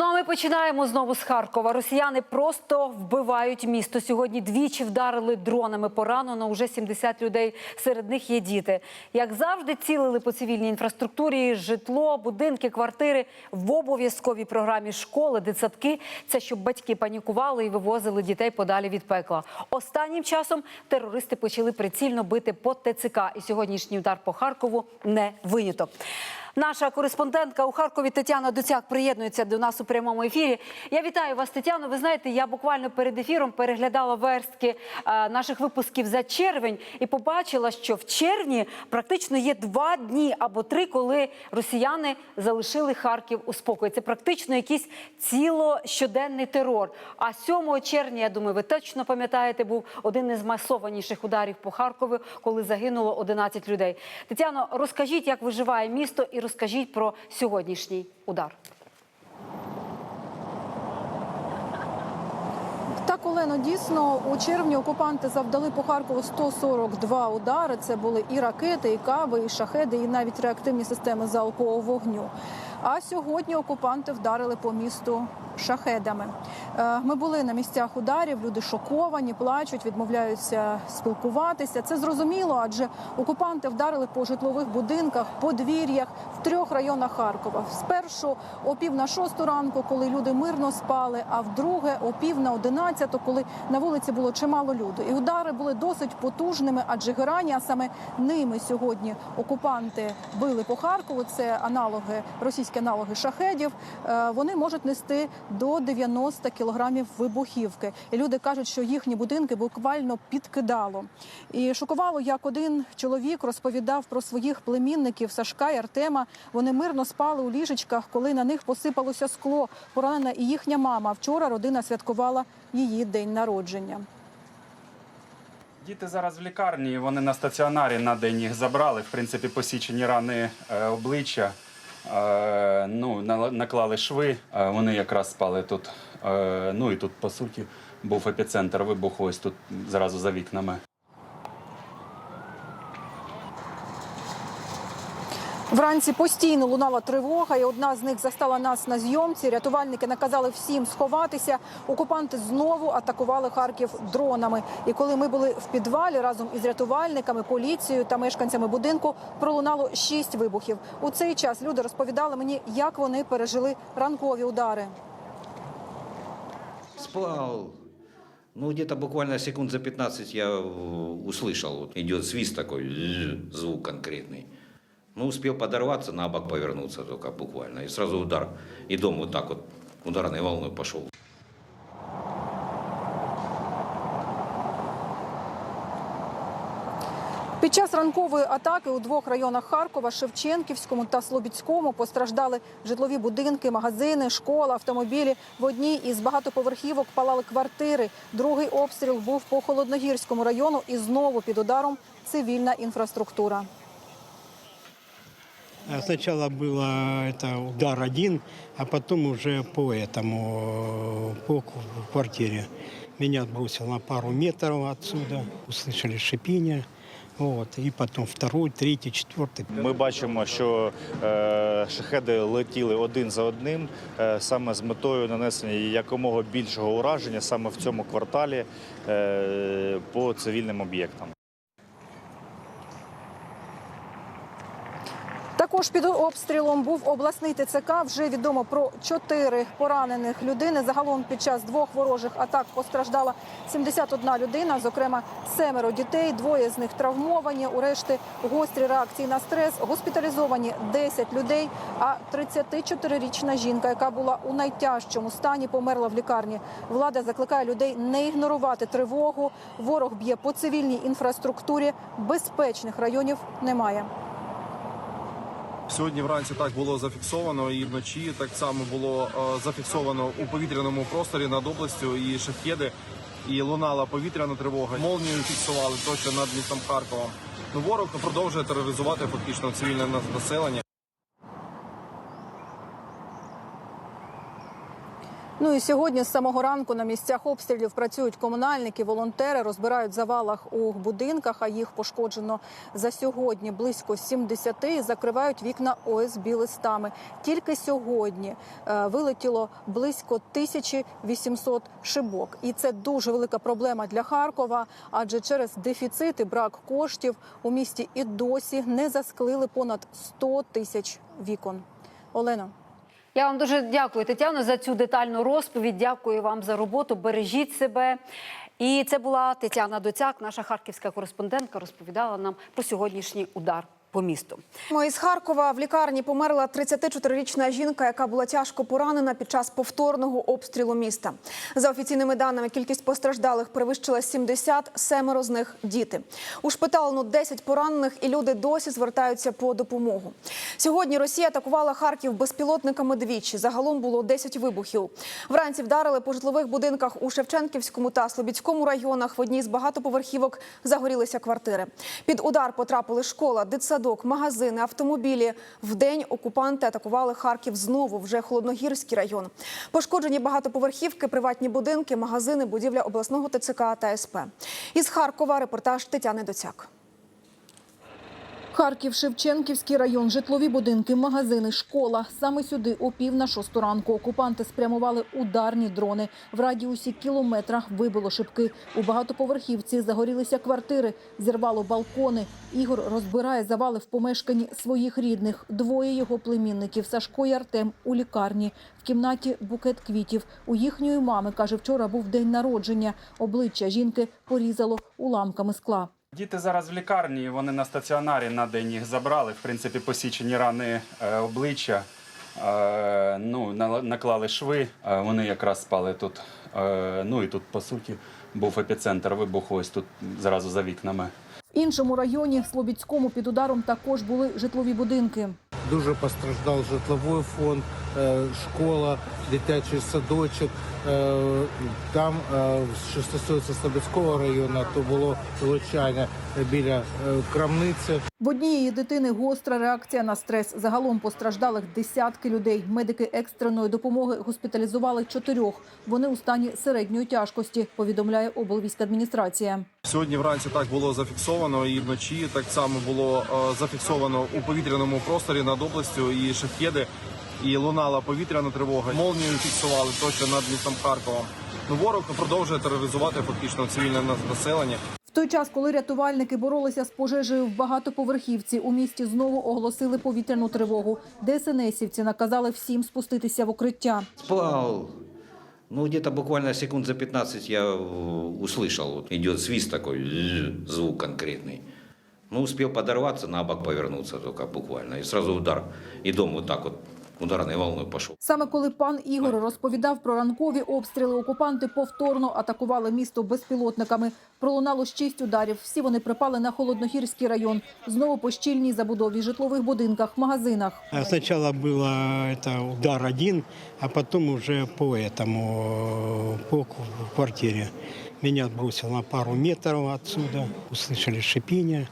Ну а ми починаємо знову з Харкова. Росіяни просто вбивають місто. Сьогодні двічі вдарили дронами. Поранено уже 70 людей. Серед них є діти. Як завжди, цілили по цивільній інфраструктурі, житло, будинки, квартири в обов'язковій програмі школи, дитсадки. Це щоб батьки панікували і вивозили дітей подалі від пекла. Останнім часом терористи почали прицільно бити по ТЦК. І сьогоднішній удар по Харкову не виняток. Наша кореспондентка у Харкові Тетяна Доцяк приєднується до нас у прямому ефірі. Я вітаю вас, Тетяно. Ви знаєте, я буквально перед ефіром переглядала верстки е, наших випусків за червень і побачила, що в червні практично є два дні або три, коли росіяни залишили Харків у спокої. Це практично якийсь цілощоденний терор. А 7 червня, я думаю, ви точно пам'ятаєте, був один із масованіших ударів по Харкову, коли загинуло 11 людей. Тетяно, розкажіть, як виживає місто, і розкажіть про сьогоднішній удар. Так, Олено, дійсно у червні окупанти завдали по Харкову 142 удари. Це були і ракети, і каби, і шахеди, і навіть реактивні системи залпового вогню. А сьогодні окупанти вдарили по місту шахедами. Е, Ми були на місцях ударів. Люди шоковані, плачуть, відмовляються спілкуватися. Це зрозуміло, адже окупанти вдарили по житлових будинках, подвір'ях в трьох районах Харкова. Спершу о пів на шосту ранку, коли люди мирно спали, а вдруге о пів на одинадцяту, коли на вулиці було чимало люду. І удари були досить потужними, адже герані, а саме ними сьогодні окупанти били по Харкову. Це аналоги, російські аналоги шахедів. Е, Вони можуть нести до 90 кілограмів вибухівки. І люди кажуть, що їхні будинки буквально підкидало. І шокувало, як один чоловік розповідав про своїх племінників Сашка і Артема. Вони мирно спали у ліжечках, коли на них посипалося скло. Поранена і їхня мама. Вчора родина святкувала її день народження. Діти зараз в лікарні, вони на стаціонарі на день їх забрали. В принципі, посічені рани е, обличчя, ну, наклали шви. Вони якраз спали тут. Ну і тут, по суті, був епіцентр вибуху ось тут зразу за вікнами. Вранці постійно лунала тривога, і одна з них застала нас на зйомці. Рятувальники наказали всім сховатися. Окупанти знову атакували Харків дронами. І коли ми були в підвалі разом із рятувальниками, поліцією та мешканцями будинку, пролунало шість вибухів. У цей час люди розповідали мені, як вони пережили ранкові удари. Спал. Ну, где-то буквально секунд за 15 я э, услышал. Вот идет свист такой, «ззз», звук конкретный. Ну, успел подорваться, на бок повернуться только буквально. И сразу удар. И дом вот так вот ударной волной пошел. Під час ранкової атаки у двох районах Харкова, Шевченківському та Слобідському, постраждали житлові будинки, магазини, школа, автомобілі. В одній із багатоповерхівок палали квартири. Другий обстріл був по Холодногірському району і знову під ударом цивільна інфраструктура. А Сначала был это удар один, а потом уже по этому, по к- квартире. Меня отбросило на пару метров отсюда, услышали шипение. Вот, и потом второй, третий, четвертый. Ми бачимо, що е, шахеди летіли один за одним е, саме з метою нанесення якомога більшого ураження саме в цьому кварталі е, по цивільним об'єктам. Також під обстрілом був обласний ТЦК. Вже відомо про чотири поранених людини. Загалом під час двох ворожих атак постраждала 71 людина, зокрема семеро дітей. Двоє з них травмовані. У решти гострі реакції на стрес. Госпіталізовані 10 людей. А 34-річна жінка, яка була у найтяжчому стані, померла в лікарні. Влада закликає людей не ігнорувати тривогу. Ворог б'є по цивільній інфраструктурі. Безпечних районів немає. Сьогодні вранці так було зафіксовано, і вночі так само було е, зафіксовано у повітряному просторі над областю і шахеди, і лунала повітряна тривога. Молнію фіксували тощо над містом Харковом. Ну, ворог продовжує тероризувати фактично цивільне населення. Ну і сьогодні з самого ранку на місцях обстрілів працюють комунальники, волонтери розбирають завалах у будинках, а їх пошкоджено за сьогодні близько 70 і закривають вікна ОСБ листами. Тільки сьогодні е, вилетіло близько 1800 шибок, і це дуже велика проблема для Харкова, адже через дефіцит і брак коштів у місті і досі не засклили понад 100 тисяч вікон. Олена. Я вам дуже дякую, Тетяно, за цю детальну розповідь. Дякую вам за роботу. Бережіть себе. І це була Тетяна Доцяк, наша харківська кореспондентка, розповідала нам про сьогоднішній удар по місту. Ну, Із Харкова в лікарні померла 34-річна жінка, яка була тяжко поранена під час повторного обстрілу міста. За офіційними даними, кількість постраждалих перевищила 70, семеро з них діти. У Ушпиталено 10 поранених, і люди досі звертаються по допомогу. Сьогодні Росія атакувала Харків безпілотниками двічі. Загалом було 10 вибухів. Вранці вдарили по житлових будинках у Шевченківському та Слобідському районах. В одній з багатоповерхівок загорілися квартири. Під удар потрапили школа, дитсадок, магазини, автомобілі. Вдень окупанти атакували Харків знову, вже Холодногірський район. Пошкоджені багатоповерхівки, приватні будинки, магазини, будівля обласного ТЦК та СП. Із Харкова репортаж Тетяни Доцяк. Харків, Шевченківський район, житлові будинки, магазини, школа. Саме сюди о пів на шосту ранку окупанти спрямували ударні дрони. В радіусі кілометра вибило шибки. У багатоповерхівці загорілися квартири, зірвало балкони. Ігор розбирає завали в помешканні своїх рідних. Двоє його племінників Сашко і Артем у лікарні. В кімнаті букет квітів. У їхньої мами, каже, вчора був день народження. Обличчя жінки порізало уламками скла. Діти зараз в лікарні, вони на стаціонарі на день їх забрали. В принципі, посічені рани е, обличчя, е, ну, наклали шви. Е, вони якраз спали тут. Е, ну і тут, по суті, був епіцентр вибуху ось тут зразу за вікнами. В іншому районі, Слобідському, під ударом також були житлові будинки. Дуже постраждав житловий фонд, школа, дитячий садочок. Е, Там, е, що стосується Слобідського району, то було влучання біля е, крамниці. В однієї дитини гостра реакція на стрес. Загалом постраждалих десятки людей. Медики екстреної допомоги госпіталізували чотирьох. Вони у стані середньої тяжкості, повідомляє облвійська Сьогодні вранці так було зафіксовано, і вночі так само було зафіксовано у повітряному просторі над областю і шахеди, і лунала повітряна тривога. Молнію фіксували точно над містом Харковом. Ну ворог продовжує тероризувати фактично цивільне на- населення. В той час, коли рятувальники боролися з пожежею в багатоповерхівці, у місті знову оголосили повітряну тривогу. ДСНСівці наказали всім спуститися в укриття. Спал. Ну, где-то буквально секунд за 15 я э, услышал, вот идет свист такой, «ззз», звук конкретный. Ну, успел подорваться, на бок повернуться только буквально. И сразу удар. И дом вот так вот ударной волной пошел. Саме коли пан Ігор розповідав про ранкові обстріли, окупанти повторно атакували місто безпілотниками. Пролунало шість ударів. Всі вони припали на Холодногірський район. Знову по щільній забудові, житлових будинках, магазинах. А Сначала был это удар один, а потом уже по этому, по к- квартире. Меня отбросило на пару метров отсюда, услышали шипение.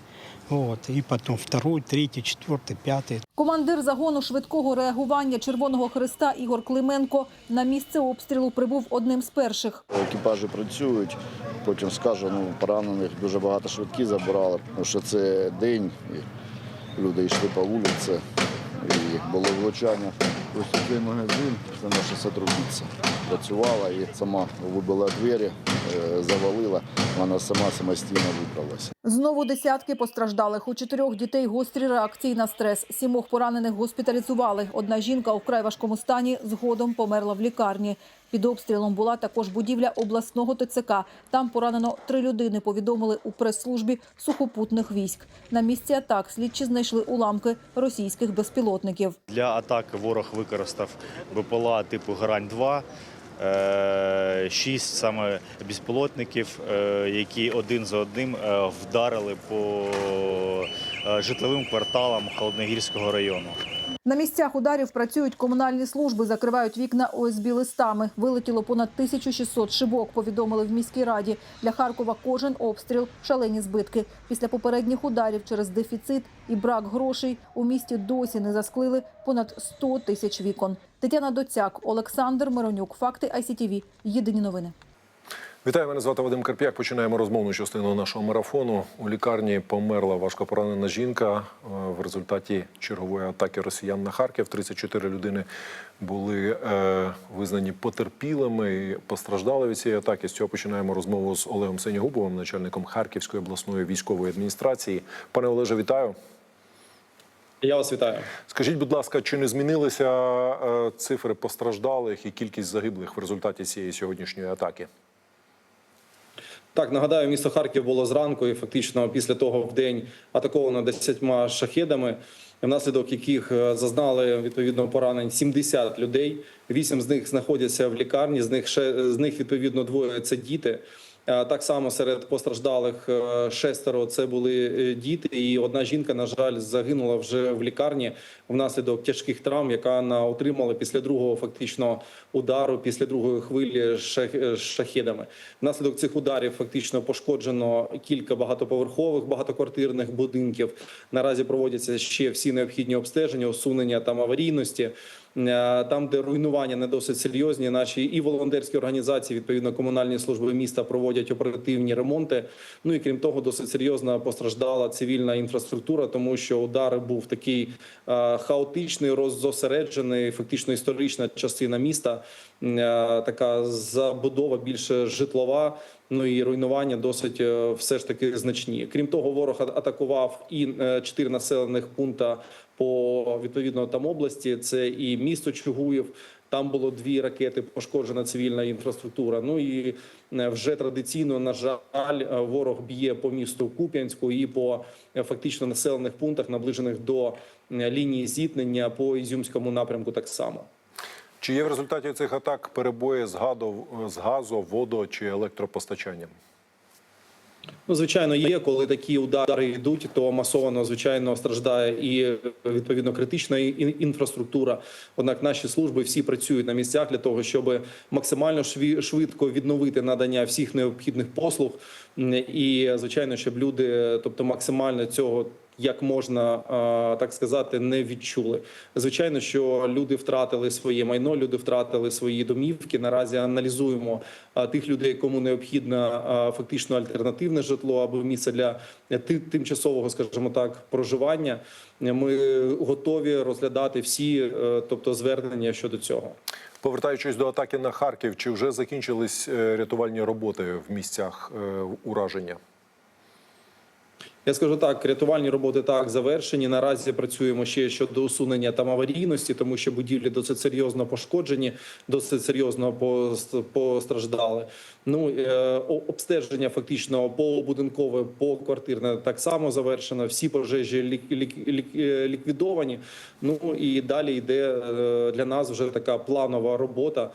Вот, и потом второй, третий, четвертый, пятый. Командир загону швидкого реагування Червоного Христа Ігор Клименко на місце обстрілу прибув одним з перших. Екіпажі працюють, потім скажу, ну, поранених дуже багато швидкі забирали, тому що це день, і люди йшли по вулиці, і було влучання. Ось цей магазин, це наша сотрудниця. Працювала і сама вибила двері, е, завалила, вона сама самостійно вибралася. Знову десятки постраждалих. У чотирьох дітей гострі реакції на стрес. Сімох поранених госпіталізували. Одна жінка у вкрай важкому стані згодом померла в лікарні. Під обстрілом була також будівля обласного ТЦК. Там поранено три людини, повідомили у прес-службі сухопутних військ. На місці атак слідчі знайшли уламки російських безпілотників. Для атаки ворог використав БПЛА типу Грань-2. е, Шість саме безпілотників, е, які один за одним е, вдарили по е, житловим кварталам Холодногірського району. На місцях ударів працюють комунальні служби, закривають вікна ОСБ листами. Вилетіло понад 1600 шибок, повідомили в міській раді. Для Харкова кожен обстріл – шалені збитки. Після попередніх ударів через дефіцит і брак грошей у місті досі не засклили понад 100 тисяч вікон. Тетяна Доцяк, Олександр Миронюк. Факти ICTV. Єдині новини. Вітаю, мене звати Вадим Карп'як. Починаємо розмовну частину нашого марафону. У лікарні померла важкопоранена жінка е, в результаті чергової атаки росіян на Харків. 34 людини були е, визнані потерпілими і постраждали від цієї атаки. З цього починаємо розмову з Олегом Сенігубовим, начальником Харківської обласної військової адміністрації. Пане Олеже, вітаю. Я вас вітаю. Скажіть, будь ласка, чи не змінилися е, цифри постраждалих і кількість загиблих в результаті цієї сьогоднішньої атаки? Так, нагадаю, місто Харків було зранку, і фактично після того в день атаковано десятьма шахедами, внаслідок яких е, зазнали відповідно поранень 70 людей. Вісім з них знаходяться в лікарні. З них ще з них відповідно двоє це діти. Е, Так само серед постраждалих е, шестеро це були діти, і одна жінка, на жаль, загинула вже в лікарні внаслідок тяжких травм, яка вона отримала після другого фактично удару, після другої хвилі з шахедами. Внаслідок цих ударів фактично пошкоджено кілька багатоповерхових багатоквартирних будинків. Наразі проводяться ще всі необхідні обстеження, усунення там аварійності. Е, Там, де руйнування не досить серйозні, наші і волонтерські організації, відповідно комунальні служби міста проводять оперативні ремонти. Ну і крім того, досить серйозно постраждала цивільна інфраструктура, тому що удар був такий е, хаотичний, роззосереджений, фактично історична частина міста. Е, Така забудова більше житлова. Ну і руйнування досить е, все ж таки значні. Крім того, ворог атакував і е, чотири населених пункта по відповідно там області. Це і місто Чугуїв. Там було дві ракети, пошкоджена цивільна інфраструктура. Ну і е, вже традиційно, на жаль, е, ворог б'є по місту Куп'янську і по е, фактично населених пунктах, наближених до лінії зіткнення по Ізюмському напрямку. Так само. Чи є в результаті цих атак перебої з гаду, з газу, водо чи електропостачанням? Ну, звичайно, є, коли такі удари йдуть, то масово, звичайно, страждає і відповідно критична інфраструктура. Однак наші служби всі працюють на місцях для того, щоб максимально швидко відновити надання всіх необхідних послуг, і звичайно, щоб люди, тобто максимально цього. Як можна так сказати, не відчули. Звичайно, що люди втратили своє майно, люди втратили свої домівки. Наразі аналізуємо тих людей, кому необхідно фактично альтернативне житло або місце для е, тимчасового, скажімо так, проживання. Ми готові розглядати всі, е, тобто звернення щодо цього. Повертаючись до атаки на Харків, чи вже закінчились е, рятувальні роботи в місцях е, ураження? Я скажу так, рятувальні роботи так завершені. Наразі працюємо ще щодо усунення там аварійності, тому що будівлі досить серйозно пошкоджені, досить серйозно постраждали. Ну е, обстеження фактично побудинкове, поквартирне так само завершено. Всі пожежі е, ліквідовані. Ну і далі йде е, для нас вже така планова робота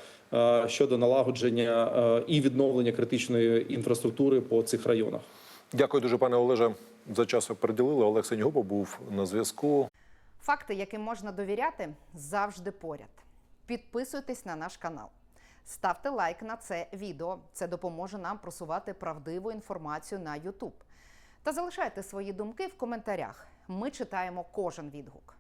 щодо налагодження і відновлення критичної інфраструктури по цих районах. Дякую дуже, пане Олеже, за час приділили. Олег Сенігубов був на зв'язку. Факти, яким можна довіряти, завжди поряд. Підписуйтесь на наш канал. Ставте лайк на це відео. Це допоможе нам просувати правдиву інформацію на YouTube. Та залишайте свої думки в коментарях. Ми читаємо кожен відгук.